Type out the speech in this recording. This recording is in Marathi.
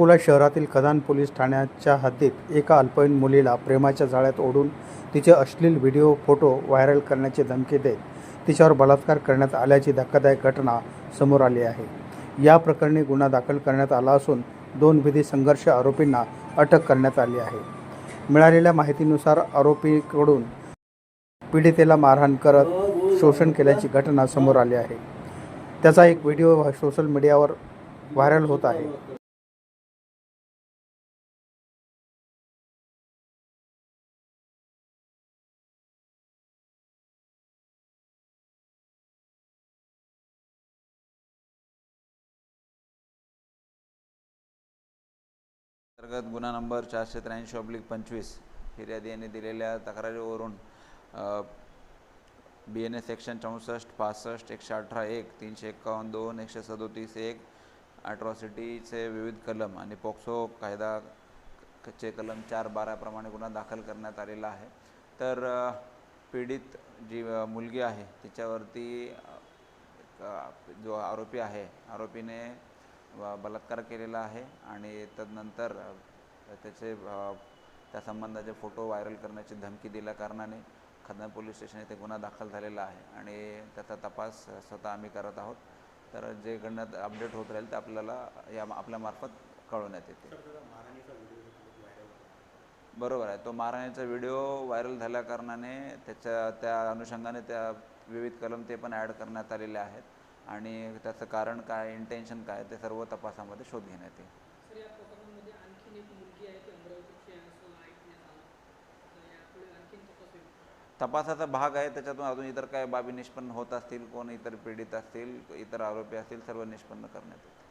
अकोला शहरातील कदान पोलीस ठाण्याच्या हद्दीत एका अल्पवयीन मुलीला प्रेमाच्या जाळ्यात ओढून तिचे अश्लील व्हिडिओ फोटो व्हायरल करण्याची धमकी देत तिच्यावर बलात्कार करण्यात आल्याची धक्कादायक घटना समोर आली आहे. या प्रकरणी गुन्हा दाखल करण्यात आला असून दोन विधी संघर्ष आरोपींना अटक करण्यात आली आहे. मिळालेल्या माहितीनुसार आरोपीकडून पीडितेला मारहाण करत शोषण केल्याची घटना समोर आली आहे. त्याचा एक व्हिडिओ सोशल मीडियावर व्हायरल होत आहे. अंतर्गत गुन्हा नंबर चारशे त्र्याऐंशी ऑब्लिक पंचवीस फिर्यादी यांनी दिलेल्या तक्रारीवरून बी एन एस सेक्शन चौसष्ट पासष्ट एकशे अठरा एक तीनशे एक्कावन्न दोन एकशे सदोतीस एक अट्रॉसिटीचे विविध कलम आणि पोक्सो कायदा चे कलम चार बाराप्रमाणे गुन्हा दाखल करण्यात आलेला आहे. तर पीडित जी मुलगी आहे तिच्यावरती जो आरोपी आहे आरोपीने बलात्कार केलेला आहे आणि तदनंतर त्याचे त्या संबंधाचे फोटो व्हायरल करण्याची धमकी दिल्या कारणाने खदना पोलीस स्टेशन येथे गुन्हा दाखल झालेला आहे आणि त्याचा तपास स्वतः आम्ही करत आहोत. तर जे घडण्यात अपडेट होत राहील ते आपल्याला या आपल्यामार्फत कळवण्यात येते. बरोबर आहे. तो मारहाणीचा व्हिडिओ व्हायरल झाल्या कारणाने त्याच्या त्या अनुषंगाने त्या विविध कलम ते पण ॲड करण्यात आलेले आहेत. आणि त्याचं कारण काय इंटेन्शन काय ते सर्व तपासामध्ये शोध घेण्यात येईल. तपासाचा भाग आहे त्याच्यातून अजून इतर काय बाबी निष्पन्न होत असतील कोण इतर पीडित असतील इतर आरोपी असतील सर्व निष्पन्न करण्यात येतील